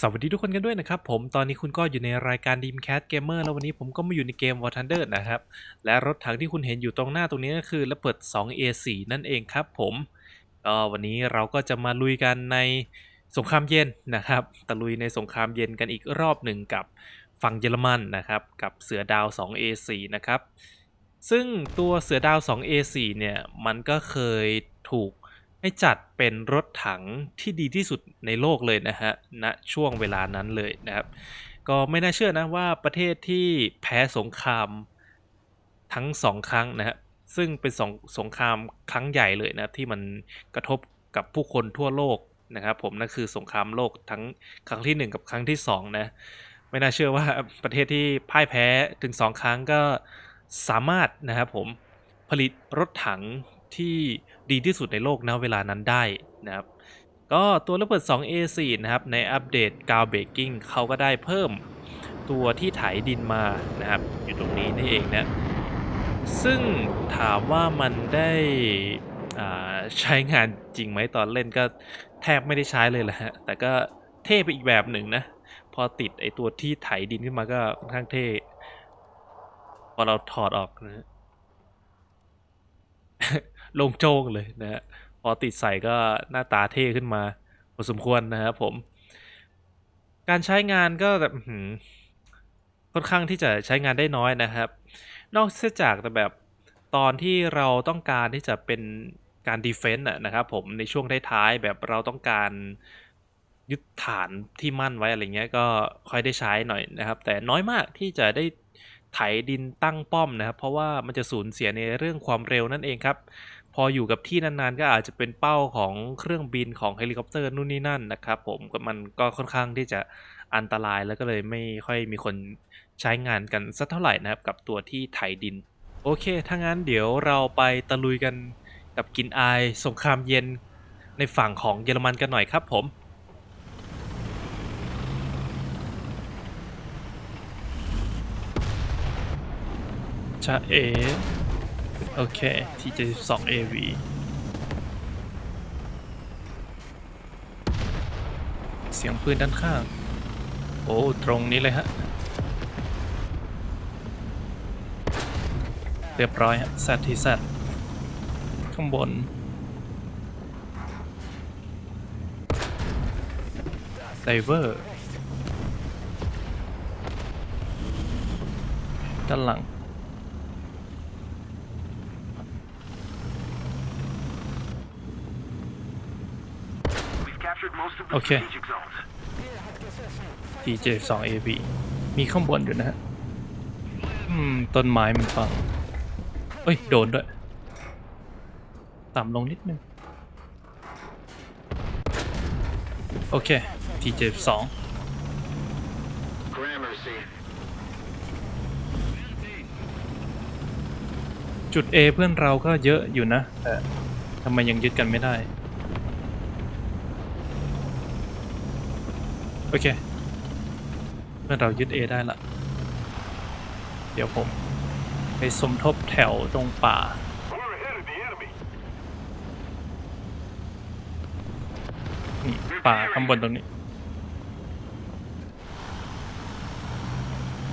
สวัสดีทุกคนกันด้วยนะครับผมตอนนี้คุณก็อยู่ในรายการ Dreamcast Gamer แล้ววันนี้ผมก็มาอยู่ในเกม War Thunder นะครับ และรถถังที่คุณเห็นอยู่ตรงหน้าตรงนี้ก็คือระเบิด 2A4 นั่นเองครับผมก็วันนี้เราก็จะมาลุยกันในสงครามเย็นนะครับตะลุยในสงครามเย็นกันอีกรอบหนึ่งกับฝั่งเยอรมันนะครับ กับเสือดาว 2A4 นะครับ ซึ่งตัวเสือดาว 2A4 เนี่ยมันก็เคยถูก ให้จัดเป็นรถถังที่ดีที่สุดในโลกเลยนะฮะณช่วงเวลานั้นเลยนะครับ ก็ไม่น่าเชื่อนะว่าประเทศที่แพ้สงครามทั้งสองครั้งนะฮะซึ่งเป็นสองสงครามครั้งใหญ่เลยนะที่มันกระทบกับผู้คนทั่วโลกนะครับผมนั่นคือสงครามโลกทั้งครั้งที่หนึ่งกับครั้งที่สองนะ ไม่น่าเชื่อว่าประเทศที่พ่ายแพ้ถึงสองครั้งก็สามารถนะครับผมผลิตรถถัง ที่ดีที่สุดในโลกณเวลานั้นได้นะครับก็ตัวระเบิด 2A4 นะครับ ในอัปเดต g o u n d Breaking เขาก็ได้เพิ่มตัวที่ไถดินมานะครับ อยู่ตรงนี้นี่เองนะ ซึ่งถามว่ามันได้ใช้งานจริงไหมตอนเล่นก็แทบไม่ได้ใช้เลยแหละฮะ แต่ก็เท่ไปอีกแบบหนึ่งนะ พอติดไอตัวที่ไถดินขึ้นมาก็ค่อนข้างเท่ พอเราถอดออกนะ โล่งโจ้งเลยนะฮะพอติดใส่ก็หน้าตาเท่ขึ้นมาพอสมควรนะครับผม การใช้งานก็แบบค่อนข้างที่จะใช้งานได้น้อยนะครับ นอกจากแต่แบบตอนที่เราต้องการที่จะเป็นการดีเฟนต์นะครับผมในช่วงท้ายๆแบบเราต้องการยึดฐานที่มั่นไว้อะไรเงี้ยก็ค่อยได้ใช้หน่อยนะครับ แต่น้อยมากที่จะได้ไถดินตั้งป้อมนะครับ เพราะว่ามันจะสูญเสียในเรื่องความเร็วนั่นเองครับ พออยู่กับที่นานๆ ก็อาจจะเป็นเป้าของเครื่องบินของเฮลิคอปเตอร์นู่นนี่นั่นนะครับผมก็มันก็ค่อนข้างที่จะอันตรายแล้วก็เลยไม่ค่อยมีคนใช้งานกันสักเท่าไหร่นะครับกับตัวที่ไถดิน โอเค ถ้างั้นเดี๋ยวเราไปตะลุยกันกับกินอายสงครามเย็นในฝั่งของเยอรมันกันหน่อยครับผมจะเอ โอเคที่72 AV เสียงปืนด้านข้าง โอ้ ตรงนี้เลยฮะ เรียบร้อยฮะ Z ที่ Z ข้างบน ไดเวอร์ ด้านหลัง We've captured most of the Okay. strategic zones. DJ 2 AV มีข้างบนอยู่นะฮะอืม ต้นไม้มันฟังเอ้ย โดนด้วย ต่ำลงนิดนึง โอเค TJ 2 Gramercy. จุด A เพื่อนเราก็เยอะอยู่นะ แต่ทำไมยังยึดกันไม่ได้ เคเพื่อนเรายึด A ได้ละ เดี๋ยวผมไปสมทบแถวตรงป่า We're ahead of the enemy. นี่ป่าข้างบนตรงนี้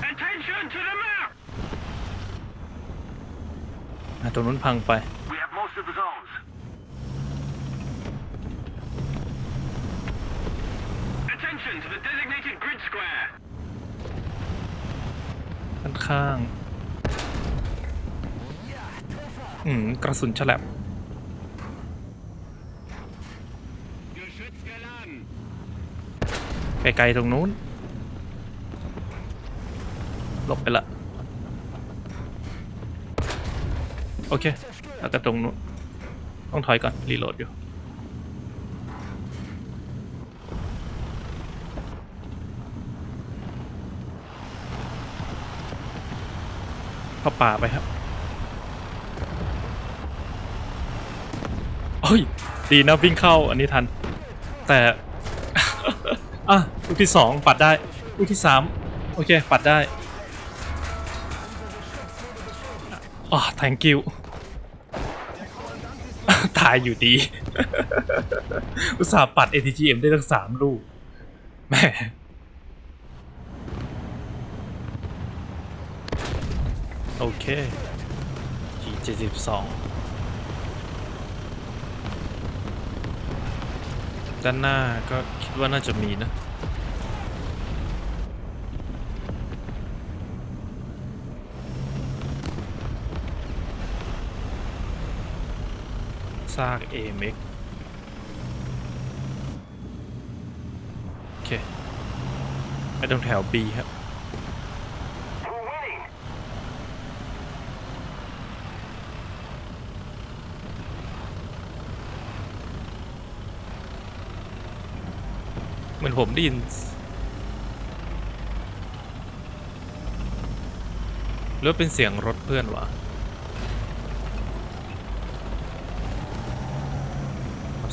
Attention to the map! อะตรงนู้นพังไป ข้าง อืม กระสุนฉลับไกลๆตรงนู้น หลบไปละ โอเค แล้วก็ตรงนู้น ต้องถอยก่อน รีโหลดอยู่ เข้าป่าไปครับโอ้ย ดีนะวิ่งเข้าอันนี้ทัน แต่ อะลูกที่สองปัดได้ลูกที่สามโอเค ปัดได้อ๋อ thank you ตายอยู่ดี อุตส่าห์ปัด ATGM ได้ทั้งสามลูกแหม แหม่ โอเค G72 ด้านหน้าก็คิดว่าน่าจะมีนะซาก AMX โอเค ไปตรงแถว B ครับ เหมือนผมได้ยินหรือว่าเป็นเสียงรถเพื่อนวะ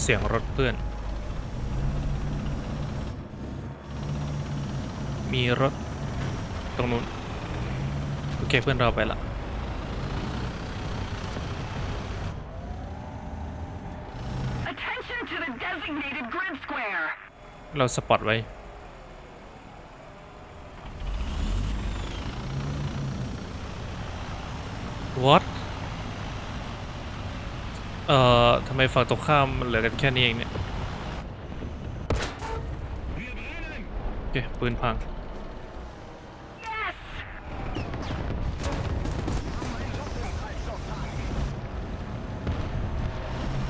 เสียงรถเพื่อน มีรถ ตรงนู้น โอเคเพื่อนเราไปละ Attention to the designated grid square. เราสปอตไว้ What เอ่อทำไมฝั่งตรงข้ามมันเหลือกันแค่นี้เองเนี่ย โอเค ปืนพัง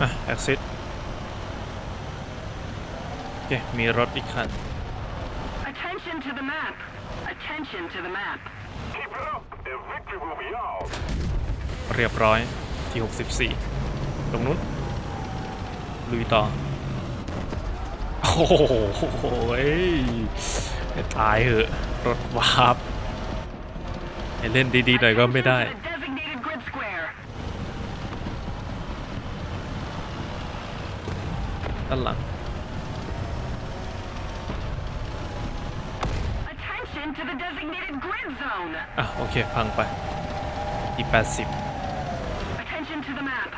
อะ exit เคมีรถอีกคัน Attention to the map. Attention to the map. Keep it up, and victory will be ours. เรียบร้อยที่64 ตรงนู้น ลุยต่อ โอ้โหให้ตายเหอะ รถวาร์ปให้เล่นดีๆหน่อยก็ไม่ได้ Attention to the designated grid square. ด้านหลัง Attention to the designated grid zone. อะโอเค พังไป อีก 80 Attention to the map.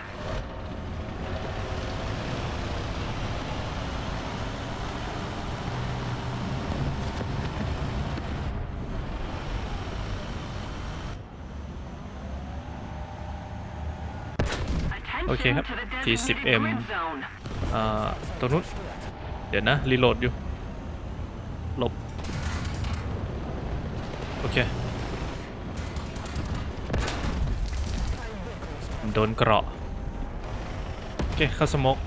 โอเคครับ Attention to the T10M designated grid zone. อ่าตรงนู้น เดี๋ยวนะ รีโหลดอยู่ เคโดนเกราะโอเคเข้าสมก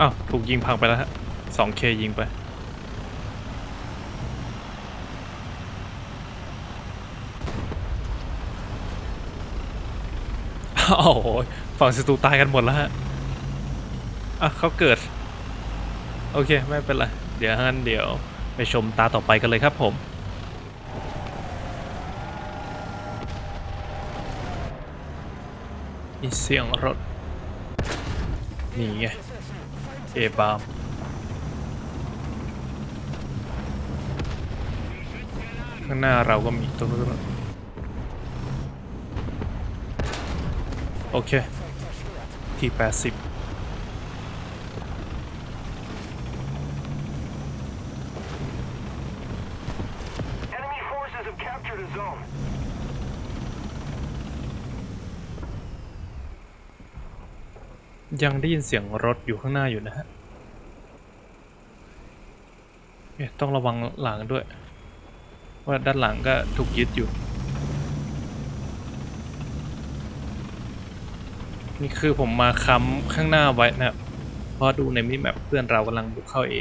อ้าวถูกยิงพังไปแล้วฮะ 2K ยิงไปโอ้โหฝั่งศัตรูตายกันหมดแล้วฮะ อะเขาเกิด โอเค ไม่เป็นไร เดี๋ยวงั้นเดี๋ยวไปชมตาต่อไปกันเลยครับผมมีเสียงรถ นี่ไง เอบามข้างหน้าเราก็มีตรงนู้นโอเค ที่ 80 Enemy forces have captured a zone. ยังได้ยินเสียงรถอยู่ข้างหน้าอยู่นะฮะเอ๊ะต้องระวังหลังด้วย ว่าด้านหลังก็ถูกยึดอยู่ นี่คือผมมาค้ำข้างหน้าไว้นะครับเพราะดูในมินิแมปเพื่อนเรากำลังบุกเข้าเอ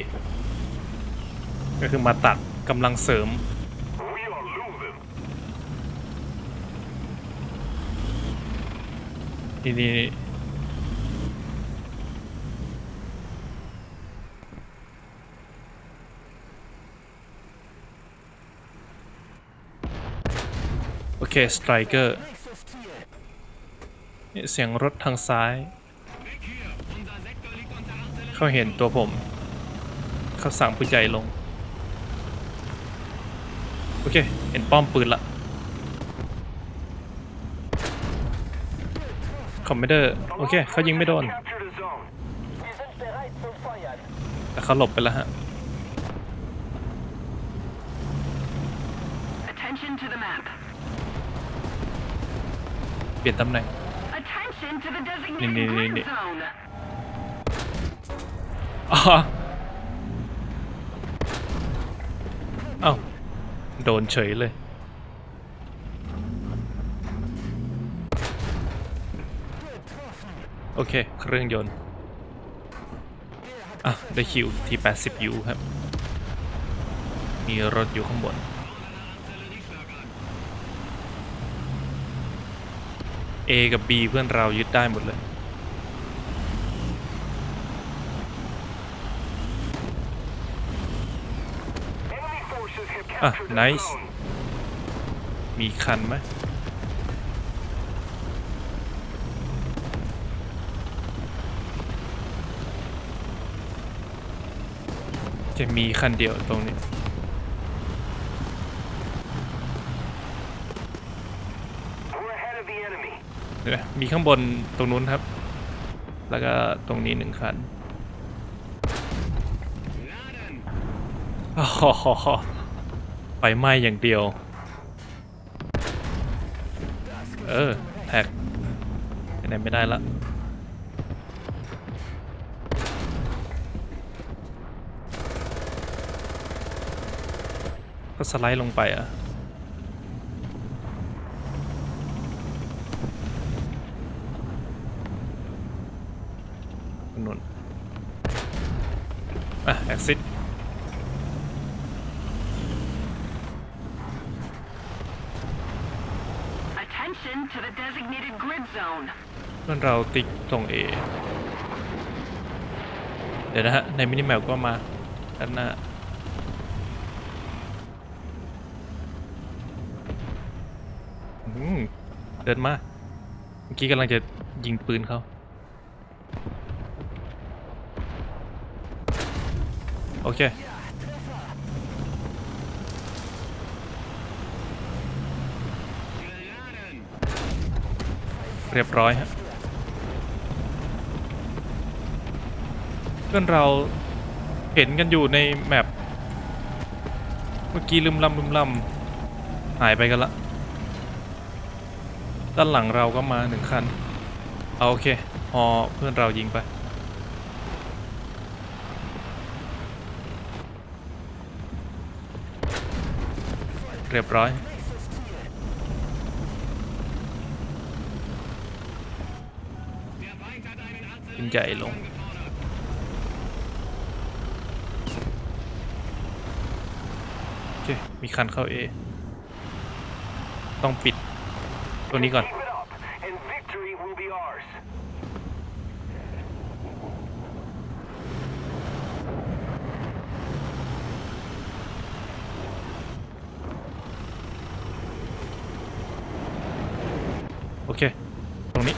ก็คือมาตัดกำลังเสริมนี่นี่ เค สไตรเกอร์เสียงรถทางซ้าย เขาเห็นตัวผม เขาสั่งผู้ใหญ่ลง โอเค เห็นป้อมปืนละคอมเมเดอร์ โอเค เขายิงไม่โดน แต่เขาหลบไปแล้วฮะ Attention to the map. เปลี่ยนตำแหน่ง Attention to the Nee, designated nee, nee, grid nee. zone. อ๋อเอ้าโดนเฉยเลย โอเค เครื่องยนต์ อะ ได้คิวที่80ยูครับ มีรถอยู่ข้างบน A กับ B เพื่อนเรายึดได้หมดเลย Enemy forces have Ah, captured nice. a zone. มีคันไหมจะมีคันเดียวตรงนี้ เดี๋ยวมีข้างบนตรงนู้นครับ แล้วก็ตรงนี้หนึ่งคันโอ้โหไฟไหม้อย่างเดียว เออแท็กไปไหนไม่ได้ละก็สไลด์ลงไปอะ นุ่นอะ exit Attention to the designated grid zone. เพื่อนเราติ๊กตรง A เดี๋ยวนะฮะ ในมินิแมปก็มาด้านหน้าเดินมา เมื่อกี้กำลังจะยิงปืนเขาโอเค เรียบร้อยฮะ เพื่อนเราเห็นกันอยู่ในแมปเมื่อกี้ลืมลำลืมลำหายไปกันละด้านหลังเราก็มาหนึ่งคันเอาโอเคพอเพื่อนเรายิงไปเรียบร้อยขึ้นใหญ่ลง โอ เคมีคันเข้า A ต้องปิดตัวนี้ก่อน โอเค ตรงนี้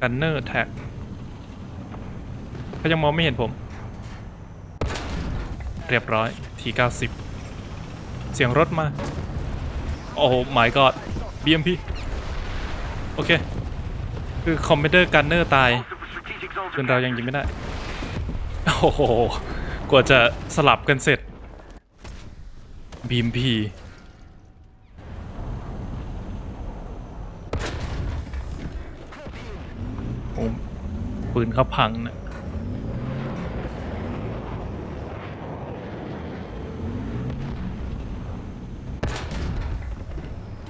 กันเนอร์แท็กเขายังมองไม่เห็นผม เรียบร้อยที90 เสียงรถมา โอ้โห my god BMP โอเค คือคอมพิวเตอร์กันเนอร์ตายจนเรายังยิงไม่ได้ โอ้โห กว่าจะสลับกันเสร็จ BMP โอ้ปืนเขาพังนะ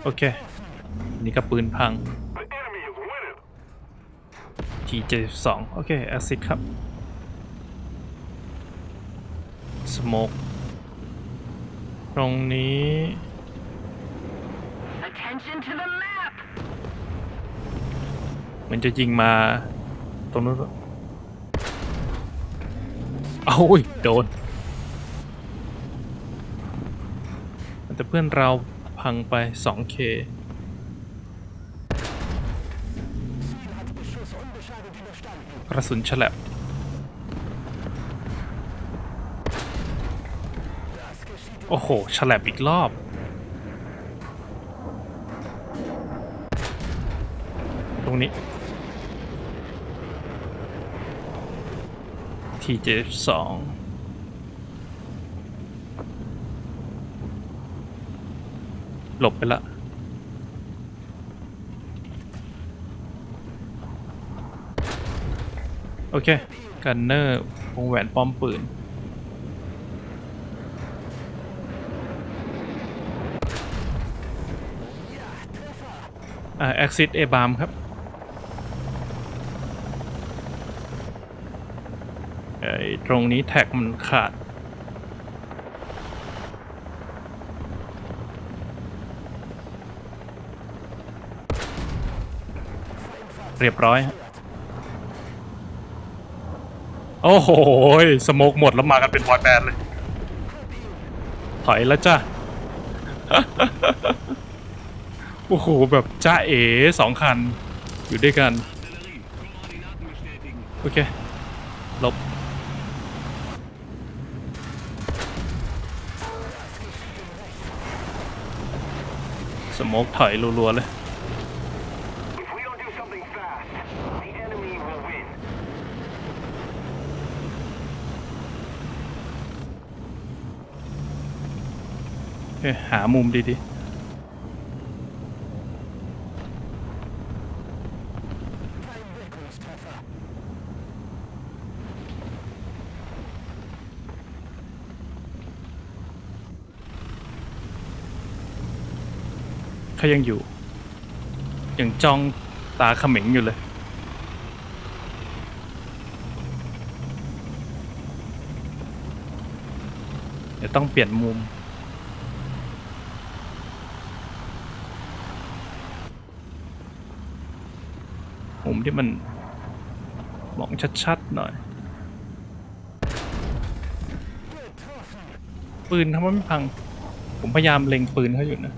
โอเค นี่ก็ปืนพัง The enemy is winning. T72 โอเคแอซิดครับ สโมกตรงนี้ Attention to the map. เหมันจะยิงมา ตรงนู้นปะเอาอุ้ยโดน แต่เพื่อนเรา พังไป 2K กระสุนฉลับโอ้โห ฉลับอีกรอบ ตรงนี้ TJ2 หลบไปละโอเค กันเนอร์วงแหวนป้อมปืน อ่า exit a b a m ครับไอตรงนี้แท็กมันขาด เรียบร้อยฮะโอ้โหสโมกหมดแล้วมากันเป็นบอยแบนด์เลย ถอยแล้วจ้ะ โอ้โห แบบจ้าเอ๋สองคัน อยู่ด้วยกัน โอเคลบสโมกถอยรัวๆเลย โอหามุมดีๆเขายังอยู่ ยังจ้องตาเขม็งอยู่เลยเดี๋ยวต้องเปลี่ยนมุม มุมที่มันมองชัดๆหน่อย ปืนทำไมไม่พัง ผมพยายามเล็งปืนเขาอยู่นะ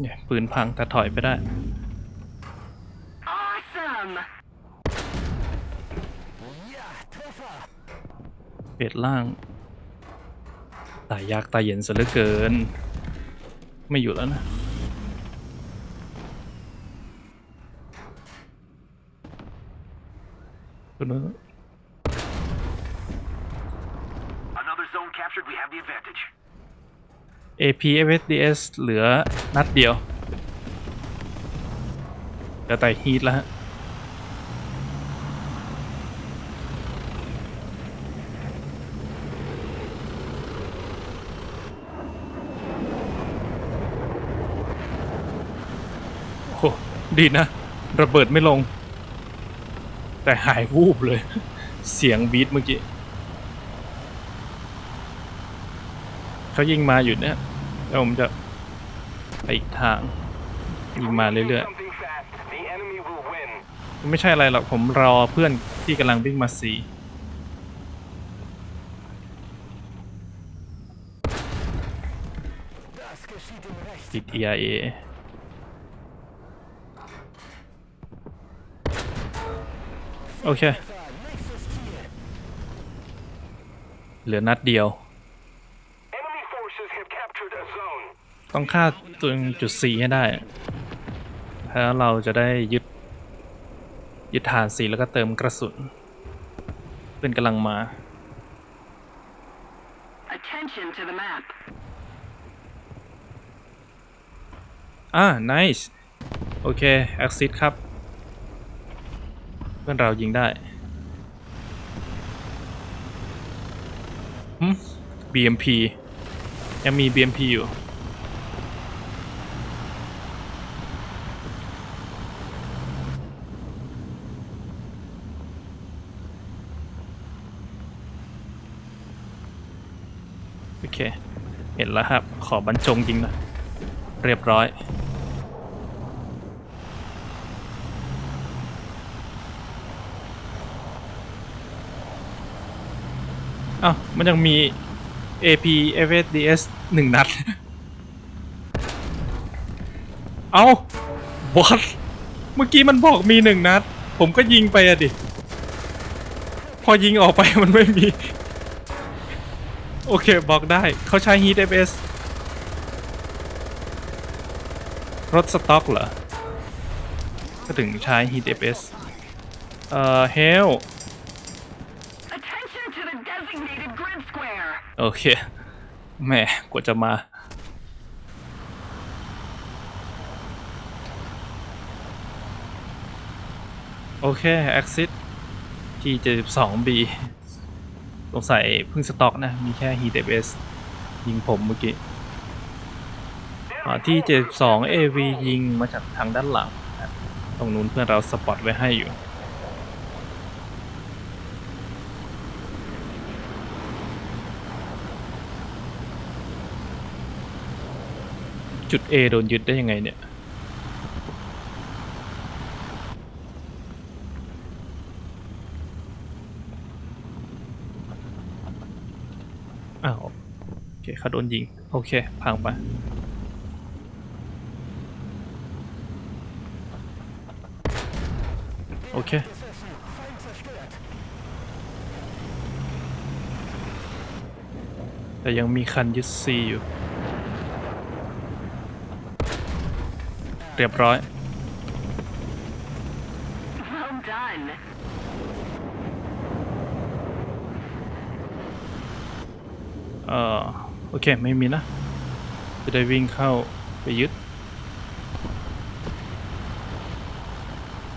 เนี่ยปืนพังแต่ถอยไปได้ Awesome! เปลียดล่าง ตายยากตายเย็นซะเหลือเกิน ไม่อยู่แล้วนะ ตัวนู้น Another zone captured, we have the advantage. AP FSDS เหลือนัดเดียวเหลือแต่ฮีทแล้วฮะ โอ้โหดีนะ ระเบิดไม่ลง แต่หายวูบเลย เสียงบีทเมื่อกี้เขายิงมาอยู่เนี่ยแล้วผมจะไปอีกทางยิงมาเรื่อยๆไม่ใช่อะไรหรอกผมรอเพื่อนที่กำลังวิ่งมาสีติด EIA โอเค เหลือนัดเดียว Enemy forces have captured a zone. ต้องฆ่าตัวจุดสีให้ได้แล้วเราจะได้ยึด ยึดฐานสีแล้วก็เติมกระสุนเป็นกำลังมา Attention to the map. อ่า nice โอเค exit ครับ เพื่อนเรายิงได้หืม BMP ยังมี BMP อยู่โอเค เห็นแล้วครับ ขอบรรจงยิงหน่อยเรียบร้อย อ้าวมันยังมี AP FSDS หนึ่งนัด เอ้าบอสเมื่อกี้มันบอกมีหนึ่งนัด ผมก็ยิงไปอะดิ พอยิงออกไปมันไม่มี โอเคบอกได้เขาใช้ Heat FS รถสต็อกเหรอ ก็ถึงใช้ Heat FS เอ่อ Hell Attention to the designated grid square. โอเคแหมกว่าจะมา โอเค Exit T72B สงสัยเพิ่งสต็อกนะ มีแค่ Heat FS ยิงผมเมื่อกี้อ่าที่ 72 AV ยิงมาจากทางด้านหลัง ตรงนู้นเพื่อนเราสปอตไว้ให้อยู่ จุด A โดนยึดได้ยังไงเนี่ย อ้าว โอเคเขาโดนยิง โอเค พังไปโอเค แต่ยังมีคันยึด C อยู่ เรียบร้อย Well done. เอ่อ โอเค ไม่มีนะ จะได้วิ่งเข้าไปยึด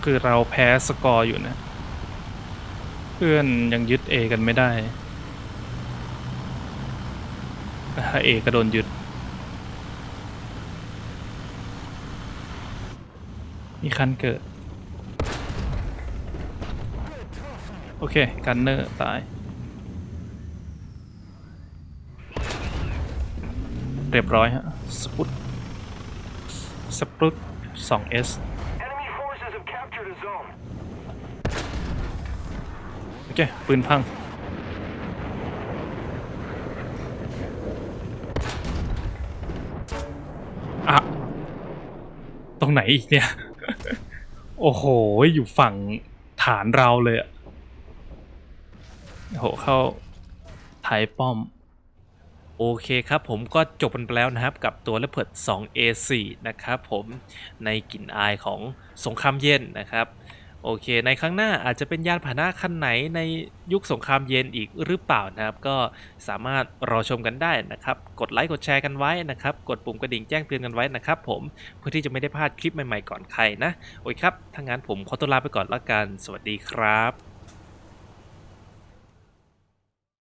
คือเราแพ้สกอร์อยู่นะ เพื่อนยังยึด A กันไม่ได้แต่ถ้า A ก็โดนยึด มีคันเกิด โอเค กันเนอร์ ตาย เรียบร้อยฮะ สปุตสปุต 2S Enemy forces have captured a zone. โอเค ปืนพังอะตรงไหนอีกเนี่ย โอ้โห อยู่ฝั่งฐานเราเลยอะโอ้โห เข้าท้ายป้อม โอเคครับผมก็จบกันไปแล้วนะครับ กับตัวเลเพิด 2 A4 นะครับผมในกลิ่นอายของสงครามเย็นนะครับ โอเค ในครั้งหน้าอาจจะเป็นยานพาหนะคันไหนในยุคสงครามเย็นอีกหรือเปล่านะครับ ก็สามารถรอชมกันได้นะครับ กดไลค์กดแชร์กันไว้นะครับ กดปุ่มกระดิ่งแจ้งเตือนกันไว้นะครับผมเพื่อที่จะไม่ได้พลาดคลิปใหม่ๆก่อนใครนะ โอเคครับถ้างั้นผมขอตัวลาไปก่อนละกัน สวัสดีครับ